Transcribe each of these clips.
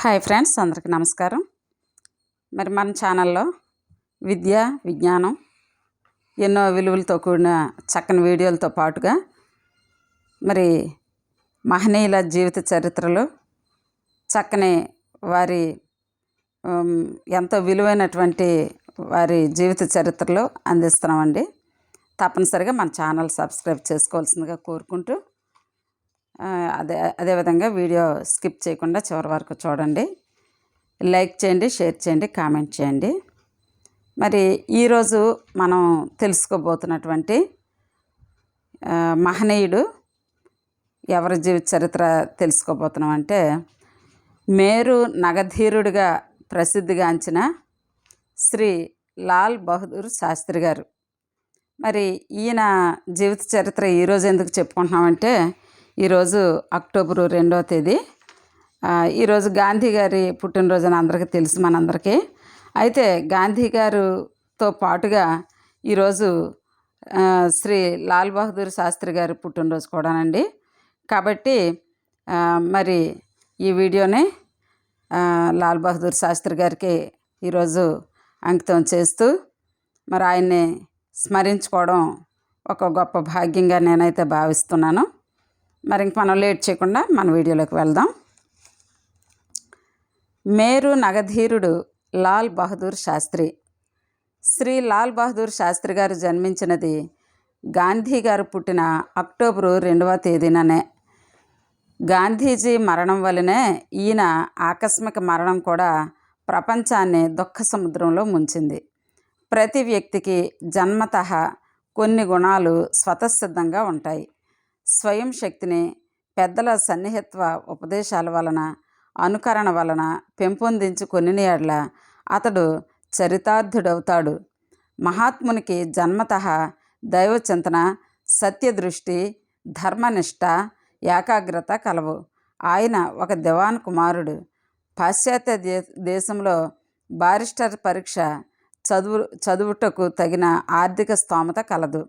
Hi friends అందరికీ నమస్కారం. మరి మన ఛానల్లో విద్య విజ్ఞానం ఎన్నో విలువలతో కూడిన చక్కని వీడియోలతో పాటుగా మరి మహనీయుల జీవిత చరిత్రలు చక్కని వారి ఎంతో విలువైనటువంటి వారి జీవిత చరిత్రలు అందిస్తున్నామండి. తప్పనిసరిగా మన ఛానల్ సబ్స్క్రైబ్ చేసుకోవాల్సిందిగా కోరుకుంటూ అదే అదేవిధంగా వీడియో స్కిప్ చేయకుండా చివరి వరకు చూడండి. లైక్ చేయండి షేర్ చేయండి కామెంట్ చేయండి. మరి ఈరోజు మనం తెలుసుకోబోతున్నటువంటి మహనీయుడు ఎవరి జీవిత చరిత్ర తెలుసుకోబోతున్నాం అంటే మేరు నగధీరుడిగా ప్రసిద్ధిగాంచిన శ్రీ లాల్ బహదూర్ శాస్త్రి గారు. మరి ఈయన జీవిత చరిత్ర ఈరోజు ఎందుకు చెప్పుకుంటున్నామంటే ఈరోజు అక్టోబరు రెండవ తేదీ. ఈరోజు గాంధీ గారి పుట్టినరోజు అని అందరికీ తెలుసు మనందరికీ. అయితే గాంధీ గారుతో పాటుగా ఈరోజు శ్రీ లాల్ బహదూర్ శాస్త్రి గారి పుట్టినరోజు కూడానండి. కాబట్టి మరి ఈ వీడియోని లాల్ బహదూర్ శాస్త్రి గారికి ఈరోజు అంకితం చేస్తూ మరి ఆయన్ని స్మరించుకోవడం ఒక గొప్ప భాగ్యంగా నేనైతే భావిస్తున్నాను. మరి ఇంక మనం లేట్ చేయకుండా మన వీడియోలోకి వెళ్దాం. మేరు నగధీరుడు లాల్ బహదూర్ శాస్త్రి. శ్రీ లాల్ బహదూర్ శాస్త్రి గారు జన్మించినది గాంధీ గారు పుట్టిన అక్టోబరు రెండవ తేదీననే. గాంధీజీ మరణం వలనే ఈయన ఆకస్మిక మరణం కూడా ప్రపంచాన్ని దుఃఖ సముద్రంలో ముంచింది. ప్రతి వ్యక్తికి జన్మత కొన్ని గుణాలు స్వతసిద్ధంగా ఉంటాయి. స్వయం శక్తిని పెద్దల సన్నిహిత్వ ఉపదేశాల వలన అనుకరణ వలన పెంపొందించుకొని ఎడల అతడు చరితార్థుడవుతాడు. మహాత్మునికి జన్మతః దైవచింతన సత్యదృష్టి ధర్మనిష్ట ఏకాగ్రత కలవు. ఆయన ఒక దివాన్ కుమారుడు. పాశ్చాత్య దే దేశంలో బారిస్టర్ పరీక్ష చదువు చదువుటకు తగిన ఆర్థిక స్తోమత కలదు.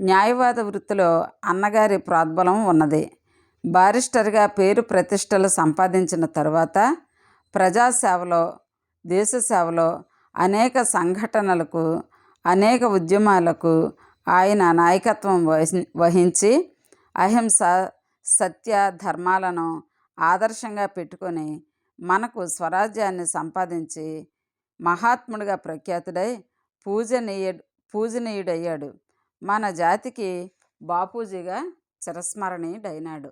న్యాయవాద వృత్తిలో అన్నగారి ప్రోద్బలం ఉన్నది. బారిస్టర్గా పేరు ప్రతిష్టలు సంపాదించిన తరువాత ప్రజాసేవలో దేశ సేవలో అనేక సంఘటనలకు అనేక ఉద్యమాలకు ఆయన నాయకత్వం వహి వహించి అహింస సత్య ధర్మాలను ఆదర్శంగా పెట్టుకొని మనకు స్వరాజ్యాన్ని సంపాదించి మహాత్ముడిగా ప్రఖ్యాతుడై పూజనీయ పూజనీయుడయ్యాడు. మన జాతికి బాపూజీగా చిరస్మరణీయుడైనాడు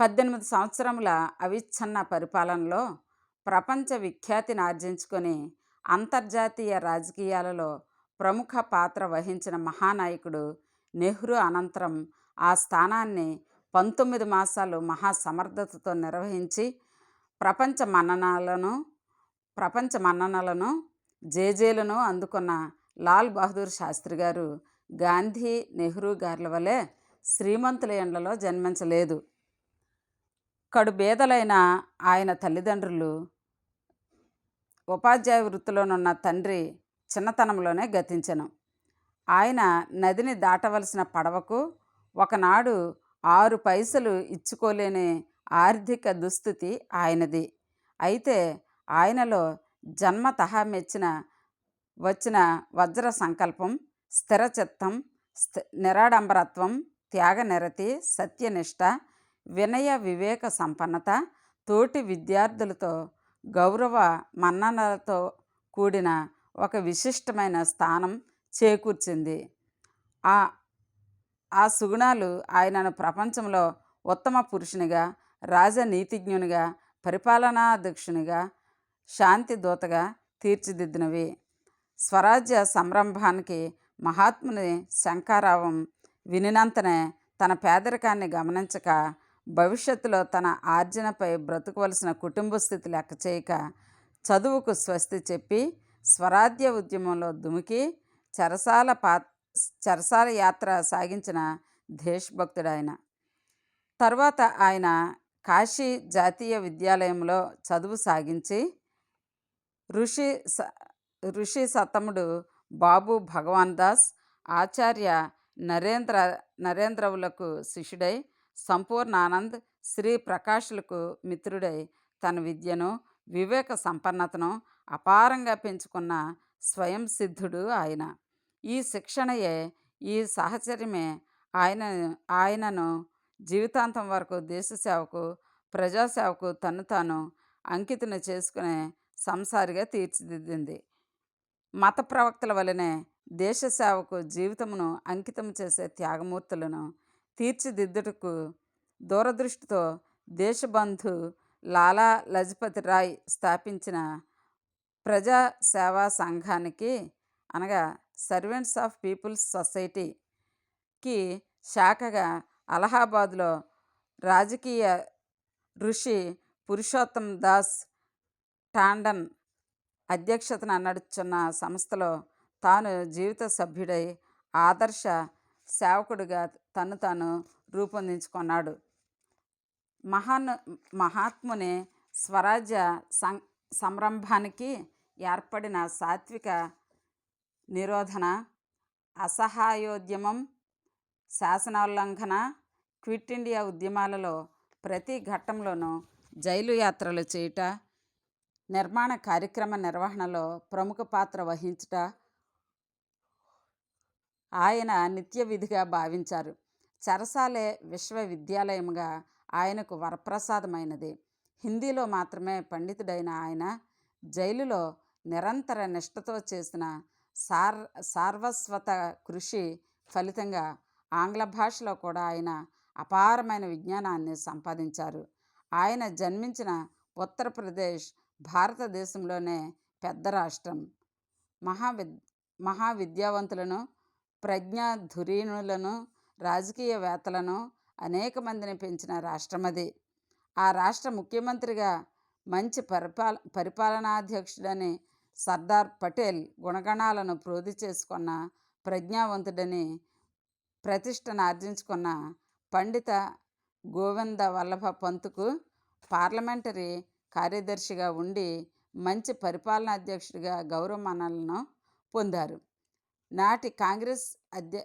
పద్దెనిమిది సంవత్సరముల అవిచ్ఛన్న పరిపాలనలో ప్రపంచ విఖ్యాతిని ఆర్జించుకొని అంతర్జాతీయ రాజకీయాలలో ప్రముఖ పాత్ర వహించిన మహానాయకుడు నెహ్రూ అనంతరం ఆ స్థానాన్ని పంతొమ్మిది మాసాలు మహాసమర్థతతో నిర్వహించి ప్రపంచ మన్ననలను ప్రపంచ మన్ననలను జేజేలను అందుకున్న లాల్ బహదూర్ శాస్త్రి గారు గాంధీ నెహ్రూ గారుల వలె శ్రీమంతుల ఎండలో జన్మించలేదు. కడు బేదలైన ఆయన తల్లిదండ్రులు ఉపాధ్యాయ వృత్తిలోనున్న తండ్రి చిన్నతనంలోనే గతించెను. ఆయన నదిని దాటవలసిన పడవకు ఒకనాడు ఆరు పైసలు ఇచ్చుకోలేని ఆర్థిక దుస్థితి ఆయనది. అయితే ఆయనలో జన్మతహా మెచ్చిన వచ్చిన వజ్ర సంకల్పం స్థిరచిత్తం స్థి నిరాడంబరత్వం త్యాగనిరతి సత్యనిష్ట వినయ వివేక సంపన్నత తోటి విద్యార్థులతో గౌరవ మన్ననలతో కూడిన ఒక విశిష్టమైన స్థానం చేకూర్చింది. ఆ ఆ సుగుణాలు ఆయనను ప్రపంచంలో ఉత్తమ పురుషునిగా రాజనీతిజ్ఞునిగా పరిపాలనాధ్యక్షునిగా శాంతి దూతగా తీర్చిదిద్దినవి. స్వరాజ్య సంరంభానికి మహాత్ముని శంకారావం వినినంతనే తన పేదరికాన్ని గమనించక భవిష్యత్తులో తన ఆర్జనపై బ్రతుకవలసిన కుటుంబ స్థితి లెక్క చేయక చదువుకు స్వస్తి చెప్పి స్వరాజ్య ఉద్యమంలో దుమికి చరసాల పా చరసాల యాత్ర సాగించిన దేశభక్తుడాయన. తర్వాత ఆయన కాశీ జాతీయ విద్యాలయంలో చదువు సాగించి ఋషి స ఋషి సతముడు బాబు భగవాన్ దాస్ ఆచార్య నరేంద్ర నరేంద్రవులకు శిష్యుడై సంపూర్ణానంద్ శ్రీ ప్రకాష్లకు మిత్రుడై. తన విద్యను వివేక సంపన్నతను అపారంగా పెంచుకున్న స్వయం సిద్ధుడు ఆయన. ఈ శిక్షణయే ఈ సాహచర్యమే ఆయన ఆయనను జీవితాంతం వరకు దేశ సేవకు ప్రజాసేవకు తను తాను అంకితను చేసుకునే సంసారిగా తీర్చిదిద్దింది. మత ప్రవక్తల వలనే దేశ సేవకు జీవితమును అంకితం చేసే త్యాగమూర్తులను తీర్చిదిద్దుటకు దూరదృష్టితో దేశబంధు లాలా లజపతి రాయ్ స్థాపించిన ప్రజా సేవా సంఘానికి అనగా సర్వెంట్స్ ఆఫ్ పీపుల్స్ సొసైటీకి శాఖగా అలహాబాద్లో రాజకీయ ఋషి పురుషోత్తం దాస్ టాండన్ అధ్యక్షతన నడుచున్న సంస్థలో తాను జీవిత సభ్యుడై ఆదర్శ సేవకుడిగా తను తాను రూపొందించుకున్నాడు. మహాన్ మహాత్ముని స్వరాజ్య సం సంరంభానికి ఏర్పడిన సాత్విక నిరోధన అసహాయోద్యమం శాసనోల్లంఘన క్విట్ ఇండియా ఉద్యమాలలో ప్రతి ఘట్టంలోనూ జైలు యాత్రలు చేయుట నిర్మాణ కార్యక్రమ నిర్వహణలో ప్రముఖ పాత్ర వహించుట ఆయన నిత్య విధిగా భావించారు. చరసాలే విశ్వవిద్యాలయముగా ఆయనకు వరప్రసాదమైనది. హిందీలో మాత్రమే పండితుడైన ఆయన జైలులో నిరంతర నిష్ఠతో చేసిన సార్ సార్వస్వత కృషి ఫలితంగా ఆంగ్ల భాషలో కూడా ఆయన అపారమైన విజ్ఞానాన్ని సంపాదించారు. ఆయన జన్మించిన ఉత్తరప్రదేశ్ భారతదేశంలోనే పెద్ద రాష్ట్రం. మహావిద్ మహావిద్యావంతులను ప్రజ్ఞాధురీణులను రాజకీయవేత్తలను అనేక మందిని పెంచిన రాష్ట్రం అది ఆ రాష్ట్ర ముఖ్యమంత్రిగా మంచి పరిపాల పరిపాలనాధ్యక్షుడని సర్దార్ పటేల్ గుణగణాలను ప్రోధి చేసుకున్న ప్రజ్ఞావంతుడని ప్రతిష్టను ఆర్జించుకున్న పండిత గోవింద వల్లభ పంతుకు పార్లమెంటరీ కార్యదర్శిగా ఉండి మంచి పరిపాలనా అధ్యక్షుడిగా గౌరవమానాలను పొందారు. నాటి కాంగ్రెస్ అధ్య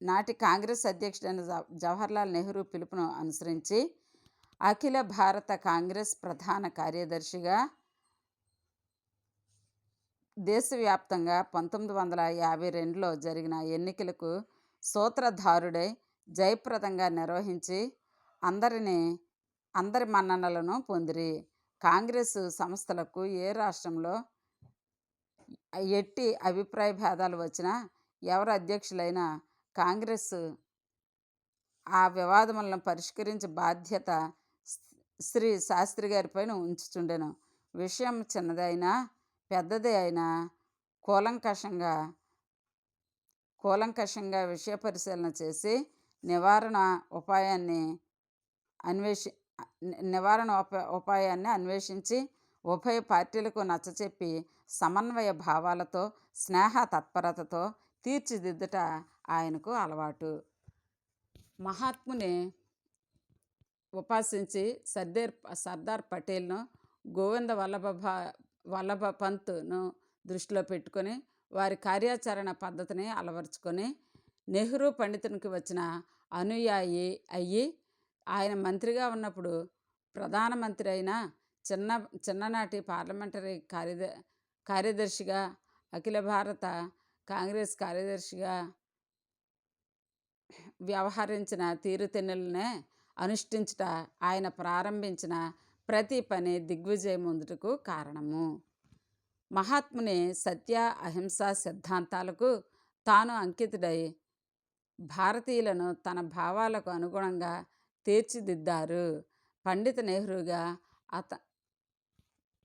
నాటి కాంగ్రెస్ అధ్యక్షుడైన జవహర్లాల్ నెహ్రూ పిలుపును అనుసరించి అఖిల భారత కాంగ్రెస్ ప్రధాన కార్యదర్శిగా దేశవ్యాప్తంగా పంతొమ్మిది వందల యాభై రెండులో జరిగిన ఎన్నికలకు సూత్రధారుడై జయప్రదంగా నిర్వహించి అందరినీ అందరి మన్ననలను పొందిరి. కాంగ్రెస్ సంస్థలకు ఏ రాష్ట్రంలో ఎట్టి అభిప్రాయ భేదాలు వచ్చినా ఎవరు అధ్యక్షులైనా కాంగ్రెస్ ఆ వివాదములను పరిష్కరించే బాధ్యత శ్రీ శాస్త్రి గారిపైన ఉంచుచుండెను విషయం చిన్నదైనా పెద్దదే అయినా కూలంకషంగా కూలంకషంగా విషయ పరిశీలన చేసి నివారణ ఉపాయాన్ని అన్వేషి నివారణ ఉప ఉపాయాన్ని అన్వేషించి ఉభయ పార్టీలకు నచ్చచెప్పి సమన్వయ భావాలతో స్నేహ తత్పరతతో తీర్చిదిద్దుట ఆయనకు అలవాటు. మహాత్ముని ఉపాసించి సర్దార్ సర్దార్ పటేల్ను గోవింద వల్లభ వల్లభ పంత్ను దృష్టిలో పెట్టుకొని వారి కార్యాచరణ పద్ధతిని అలవరుచుకొని నెహ్రూ పండితునికి వచ్చిన అనుయాయి అయ్యి ఆయన మంత్రిగా ఉన్నప్పుడు ప్రధానమంత్రి అయిన చిన్న చిన్ననాటి పార్లమెంటరీ కార్యద కార్యదర్శిగా అఖిల భారత కాంగ్రెస్ కార్యదర్శిగా వ్యవహరించిన తీరుతెన్నులనే అనుష్ఠించుట ఆయన ప్రారంభించిన ప్రతి పని దిగ్విజయం ముందుటకు కారణము. మహాత్ముని సత్య అహింస సిద్ధాంతాలకు తాను అంకితుడై భారతీయులను తన భావాలకు అనుగుణంగా తీర్చిదిద్దారు. పండిత నెహ్రూగా అత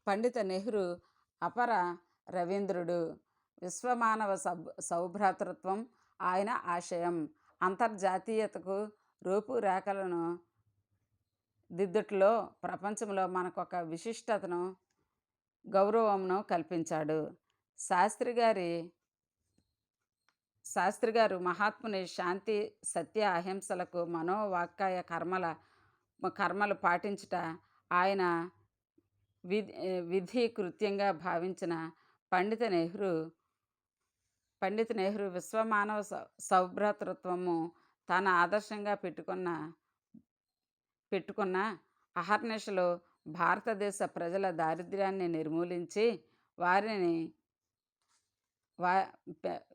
పండిత నెహ్రూ అపర రవీంద్రుడు. విశ్వమానవ సబ్ సౌభ్రాతృత్వం ఆయన ఆశయం. అంతర్జాతీయతకు రూపురేఖలను దిద్దుట్లో ప్రపంచంలో మనకొక విశిష్టతను గౌరవంను కల్పించాడు. శాస్త్రి గారి శాస్త్రి గారు మహాత్ముని శాంతి సత్య అహింసలకు మనోవాక్కాయ కర్మల కర్మలు పాటించుట ఆయన విధి విధి కృత్యంగా భావించిన పండిత నెహ్రూ పండిత నెహ్రూ విశ్వమానవ సౌభ్రాతృత్వము తన ఆదర్శంగా పెట్టుకున్న పెట్టుకున్న అహర్నిశలు భారతదేశ ప్రజల దారిద్ర్యాన్ని నిర్మూలించి వారిని వా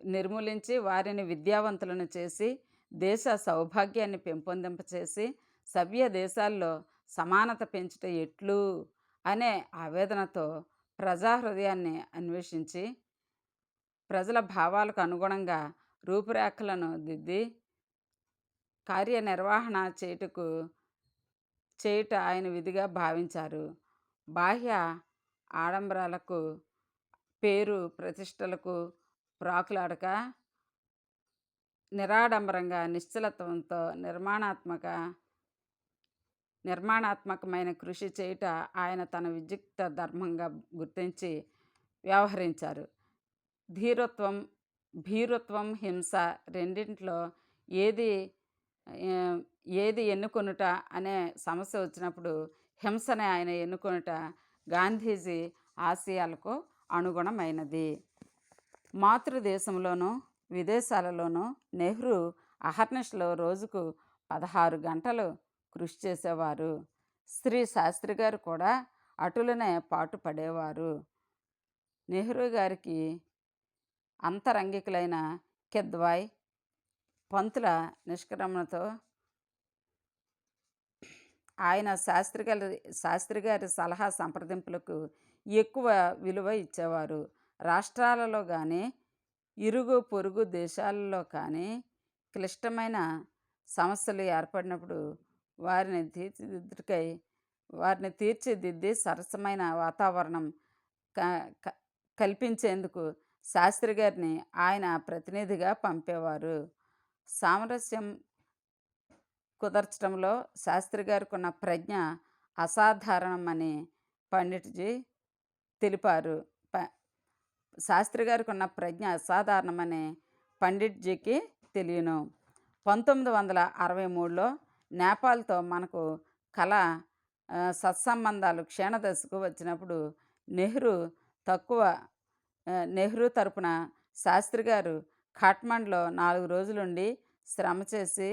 నిర్మూలించి వారిని విద్యావంతులను చేసి దేశ సౌభాగ్యాన్ని పెంపొందింపచేసి సభ్య దేశాల్లో సమానత పెంచుట ఎట్లు అనే ఆవేదనతో ప్రజా హృదయాన్ని అన్వేషించి ప్రజల భావాలకు అనుగుణంగా రూపురేఖలను దిద్ది కార్యనిర్వహణ చేయుటకు చేయుట ఆయన విధిగా భావించారు. బాహ్య ఆడంబరాలకు పేరు ప్రతిష్టలకు ప్రాకులాడక నిరాడంబరంగా నిశ్చలత్వంతో నిర్మాణాత్మక నిర్మాణాత్మకమైన కృషి చేయుట ఆయన తన విద్యుక్త ధర్మంగా గుర్తించి వ్యవహరించారు. ధీరత్వం భీరుత్వం హింస రెండింటిలో ఏది ఏది ఎన్నుకొనుట అనే సమస్య వచ్చినప్పుడు హింసనే ఆయన ఎన్నుకొనుట గాంధీజీ ఆశయాలకు అనుగుణమైనది. మాతృదేశంలోనూ విదేశాలలోనూ నెహ్రూ అహర్నిష్లో రోజుకు పదహారు గంటలు కృషి చేసేవారు. శ్రీ శాస్త్రి గారు కూడా అటులనే పాటు పడేవారు. నెహ్రూ గారికి అంతరంగికులైన కిద్వాయ్ పంతుల నిష్క్రమణతో ఆయన శాస్త్రి గారి శాస్త్రి గారి సలహా సంప్రదింపులకు ఎక్కువ విలువ ఇచ్చేవారు. రాష్ట్రాలలో కానీ ఇరుగు పొరుగు దేశాలలో కానీ క్లిష్టమైన సమస్యలు ఏర్పడినప్పుడు వారిని తీర్చిదిద్దుకై వారిని తీర్చిదిద్ది సరసమైన వాతావరణం క- క- కల్పించేందుకు శాస్త్రి గారిని ఆయన ప్రతినిధిగా పంపేవారు. సామరస్యం కుదర్చడంలో శాస్త్రి గారికి ఉన్న ప్రజ్ఞ అసాధారణమని పండిట్జీ తెలిపారు. ప శాస్త్రి గారికి ఉన్న ప్రజ్ఞ అసాధారణమని పండిట్జీకి తెలియను. పంతొమ్మిది వందల అరవై మూడులో నేపాల్తో మనకు కళ సత్సంబంధాలు క్షీణదశకు వచ్చినప్పుడు నెహ్రూ తక్కువ నెహ్రూ తరపున శాస్త్రి గారు ఖాట్మండ్లో నాలుగు రోజులుండి శ్రమ చేసి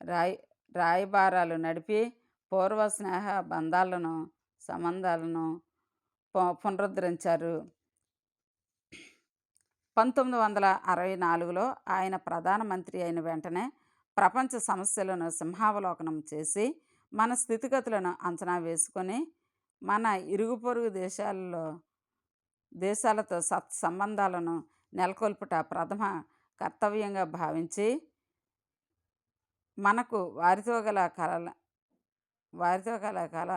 రాయ్ రాయబారాలు నడిపి పూర్వ స్నేహ బంధాలను సంబంధాలను పునరుద్ధరించారు. పంతొమ్మిది వందల అరవై నాలుగులో ఆయన ప్రధానమంత్రి అయిన వెంటనే ప్రపంచ సమస్యలను సింహావలోకనం చేసి మన స్థితిగతులను అంచనా వేసుకొని మన ఇరుగు పొరుగు దేశాలలో దేశాలతో సత్ సంబంధాలను నెలకొల్పుట ప్రథమ కర్తవ్యంగా భావించి మనకు వారితో గల కళల వారితో గల కళ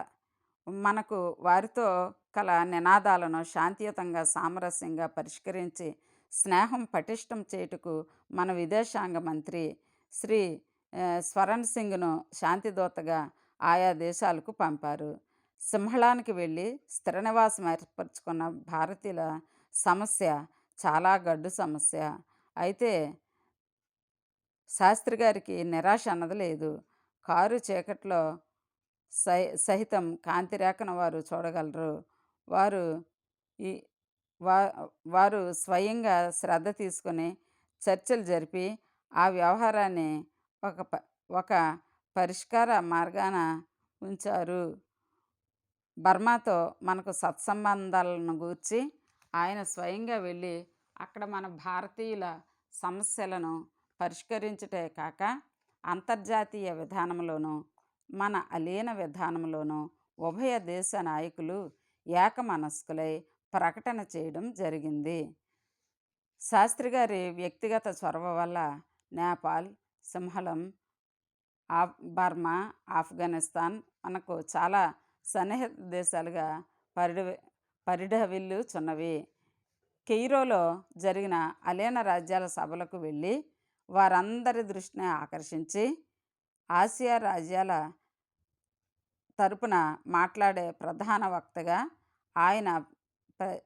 మనకు వారితో కల నినాదాలను శాంతియుతంగా సామరస్యంగా పరిష్కరించి స్నేహం పటిష్టం చేయుటకు మన విదేశాంగ మంత్రి శ్రీ స్వరణ్ సింగ్ను శాంతిదూతగా ఆయా దేశాలకు పంపారు. సింహళానికి వెళ్ళి స్థిర నివాసం ఏర్పరచుకున్న భారతీయుల సమస్య చాలా గడ్డు సమస్య. అయితే శాస్త్రి గారికి నిరాశ అన్నది లేదు. కారు చీకట్లో సై సహితం కాంతిరేఖను వారు చూడగలరు. వారు ఈ వా వారు స్వయంగా శ్రద్ధ తీసుకొని చర్చలు జరిపి ఆ వ్యవహారాన్ని ఒక ప ఒక పరిష్కార మార్గాన ఉంచారు. బర్మాతో మనకు సత్సంబంధాలను గూర్చి ఆయన స్వయంగా వెళ్ళి అక్కడ మన భారతీయుల సమస్యలను పరిష్కరించుటే కాక అంతర్జాతీయ విధానంలోనూ మన అలీన విధానంలోనూ ఉభయ దేశ నాయకులు ఏకమనస్కులై ప్రకటన చేయడం జరిగింది. శాస్త్రి గారి వ్యక్తిగత చొరవ వల్ల నేపాల్ సింహళం ఆఫ్ బర్మా ఆఫ్ఘనిస్తాన్ మనకు చాలా సన్నిహిత దేశాలుగా పరిడ పరిఢవిల్లుచున్నవి కెయిరోలో జరిగిన అలీన రాజ్యాల సభలకు వెళ్ళి వారందరి దృష్టిని ఆకర్షించి ఆసియా రాజ్యాల తరపున మాట్లాడే ప్రధాన వక్తగా ఆయన ప్ర-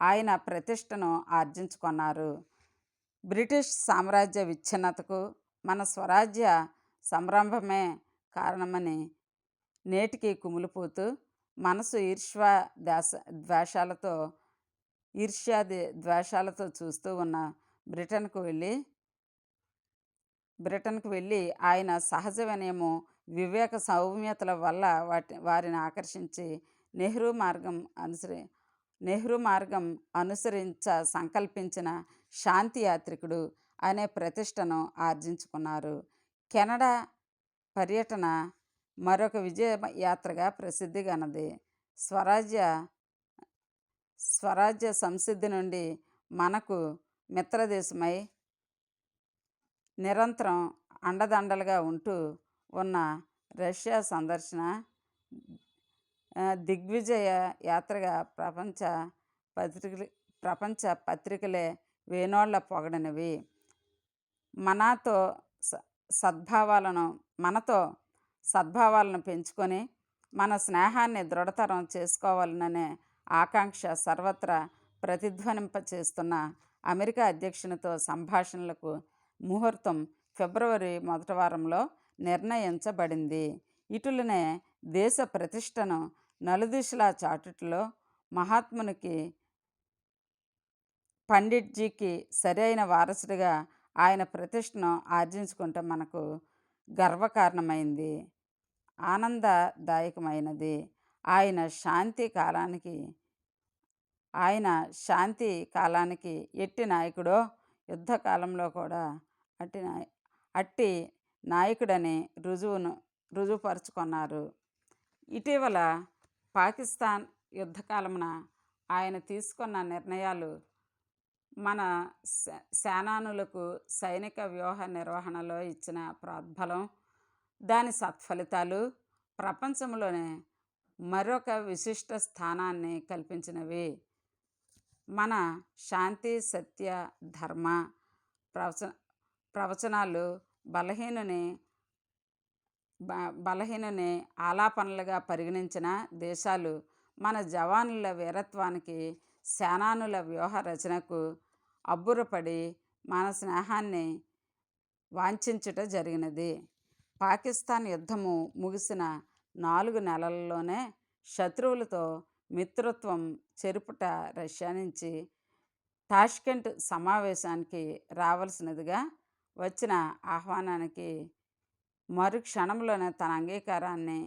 ఆయన ప్రతిష్టను ఆర్జించుకున్నారు. బ్రిటిష్ సామ్రాజ్య విచ్ఛిన్నతకు మన స్వరాజ్య సంరంభమే కారణమని నేటికి కుమిలిపోతూ మనసు ఈర్ష్వా దాస ద్వేషాలతో ఈర్ష్యా ద్వేషాలతో చూస్తూ ఉన్న బ్రిటన్కు వెళ్ళి బ్రిటన్కు వెళ్ళి ఆయన సహజ వినయము వివేక సౌమ్యతల వల్ల వాటి వారిని ఆకర్షించి నెహ్రూ మార్గం అనుసరి నెహ్రూ మార్గం అనుసరించ సంకల్పించిన శాంతి యాత్రికుడు అనే ప్రతిష్టను ఆర్జించుకున్నారు. కెనడా పర్యటన మరొక విజయ యాత్రగా ప్రసిద్ధిగానది. స్వరాజ్య స్వరాజ్య సంసిద్ధి నుండి మనకు మిత్రదేశమై నిరంతరం అండదండలుగా ఉంటూ ఉన్న రష్యా సందర్శన దిగ్విజయ యాత్రగా ప్రపంచ పత్రికలు ప్రపంచ పత్రికలే వేనోళ్ళ పొగడనివి. మనతో సద్భావాలను మనతో సద్భావాలను పెంచుకొని మన స్నేహాన్ని దృఢతరం చేసుకోవాలననే ఆకాంక్ష సర్వత్రా ప్రతిధ్వనింప చేస్తున్న అమెరికా అధ్యక్షునితో సంభాషణలకు ముహూర్తం ఫిబ్రవరి మొదటి వారంలో నిర్ణయించబడింది. ఇటులనే దేశ ప్రతిష్టను నలుదిశలా చాటుట్లో మహాత్మునికి పండిట్జీకి సరైన వారసుడిగా ఆయన ప్రతిష్టను ఆర్జించుకుంటే మనకు గర్వకారణమైంది. ఆనందదాయకమైనది. ఆయన శాంతి కాలానికి ఆయన శాంతి కాలానికి ఎట్టి నాయకుడో యుద్ధకాలంలో కూడా అట్టి అట్టి నాయకుడని రుజువును రుజువుపరుచుకున్నారు. ఇటీవల పాకిస్తాన్ యుద్ధకాలమున ఆయన తీసుకున్న నిర్ణయాలు మన సేనానులకు సైనిక వ్యూహ నిర్వహణలో ఇచ్చిన ప్రోద్బలం దాని సత్ఫలితాలు ప్రపంచంలోనే మరొక విశిష్ట స్థానాన్ని కల్పించినవి. మన శాంతి సత్య ధర్మ ప్రవచ ప్రవచనాలు బలహీనుని బ బలహీనుని ఆలాపనలుగా పరిగణించిన దేశాలు మన జవానుల వీరత్వానికి సేనానుల వ్యూహ రచనకు అబ్బురపడి మన స్నేహాన్ని వాంఛించుట జరిగినది. పాకిస్తాన్ యుద్ధము ముగిసిన నాలుగు నెలల్లోనే శత్రువులతో మిత్రత్వం చెరుపుట రష్యా నుంచి టాష్కెంట్ సమావేశానికి రావాల్సినదిగా వచ్చిన ఆహ్వానానికి మరుక్షణంలోనే తన అంగీకారాన్ని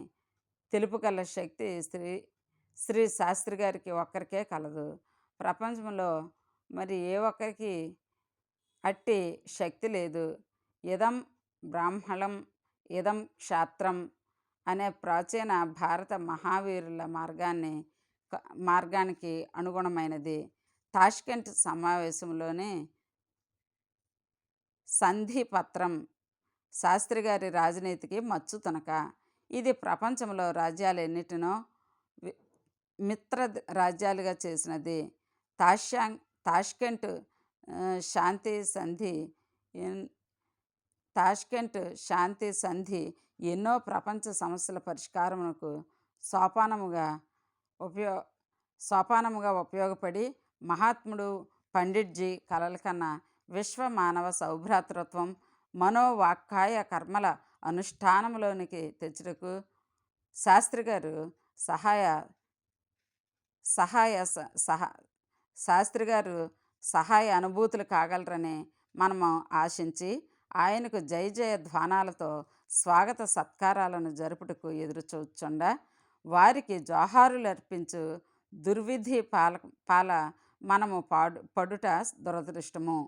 తెలుపుగల శక్తి స్త్రీ శ్రీ శాస్త్రి గారికి ఒక్కరికే కలదు. ప్రపంచంలో మరి ఏ ఒక్కరికి అట్టి శక్తి లేదు. ఇదం బ్రాహ్మణం ఇదం క్షాత్రం అనే ప్రాచీన భారత మహావీరుల మార్గాన్ని మార్గానికి అనుగుణమైనది. తాష్కెంట్ సమావేశంలోనే సంధి పత్రం శాస్త్రి గారి రాజనీతికి మచ్చు తునక. ఇది ప్రపంచంలో రాజ్యాలన్నిటినో మిత్ర రాజ్యాలుగా చేసినది. తాష్యాంగ్ తాష్కెంట్ శాంతి సంధి తాష్కెంట్ శాంతి సంధి ఎన్నో ప్రపంచ సమస్యల పరిష్కారమునకు సోపానముగా ఉపయో సోపానముగా ఉపయోగపడి మహాత్ముడు పండిట్జీ కలల కన్నా విశ్వ మానవ సౌభ్రాతృత్వం మనోవాక్కాయ కర్మల అనుష్ఠానంలోనికి తెచ్చుటకు శాస్త్రి గారు సహాయ సహాయ సహా శాస్త్రి గారు సహాయ అనుభూతులు కాగలరని మనము ఆశించి ఆయనకు జయ జయ ధ్వానాలతో స్వాగత సత్కారాలను జరుపుటకు ఎదురు చూచుండ వారికి జోహారులు అర్పించు దుర్విధి పాల పాల మనము పాడు పడుట దురదృష్టము.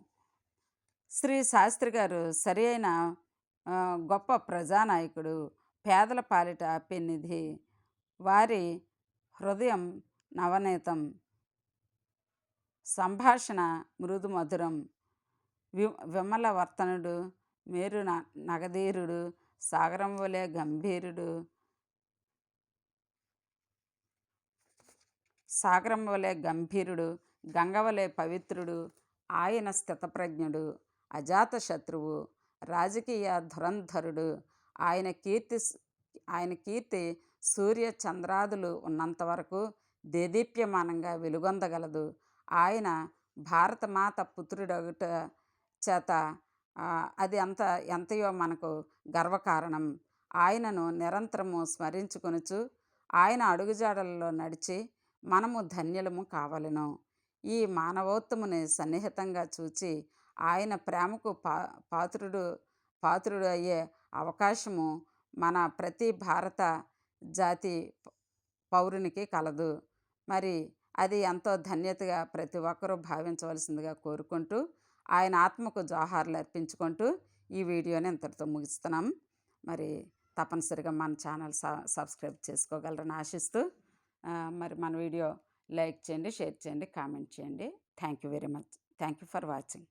శ్రీ శాస్త్రి గారు సరి అయిన గొప్ప ప్రజానాయకుడు పేదల పాలిట పెన్నిధి వారి హృదయం నవనీతం సంభాషణ మృదు మధురం వి విమల వర్తనుడు మేరు నగధీరుడు సాగరం వలె గంభీరుడు సాగరం వలె గంభీరుడు గంగవలే పవిత్రుడు ఆయన స్థితప్రజ్ఞుడు అజాతశత్రువు రాజకీయ ధురంధరుడు. ఆయన కీర్తి ఆయన కీర్తి సూర్య చంద్రాదులు ఉన్నంత వరకు దేదీప్యమానంగా వెలుగొందగలదు. ఆయన భారతమాత పుత్రుడగుట చేత అది అంత ఎంతయో మనకు గర్వకారణం. ఆయనను నిరంతరము స్మరించుకొనుచు ఆయన అడుగుజాడలలో నడిచి మనము ధన్యులము కావలను. ఈ మానవోత్తముని సన్నిహితంగా చూచి ఆయన ప్రేమకు పా పాత్రుడు పాత్రుడు అయ్యే అవకాశము మన ప్రతి భారత జాతి పౌరునికి కలదు. మరి అది ఎంతో ధన్యతగా ప్రతి ఒక్కరూ భావించవలసిందిగా కోరుకుంటూ ఆయన ఆత్మకు జోహార్లు అర్పించుకుంటూ ఈ వీడియోని ఇంతటితో ముగిస్తున్నాం. మరి తప్పనిసరిగా మన ఛానల్ సబ్స్క్రైబ్ చేసుకోగలరని ఆశిస్తూ మరి మన వీడియో లైక్ చేయండి షేర్ చేయండి కామెంట్ చేయండి. Thank you very much. Thank you for watching.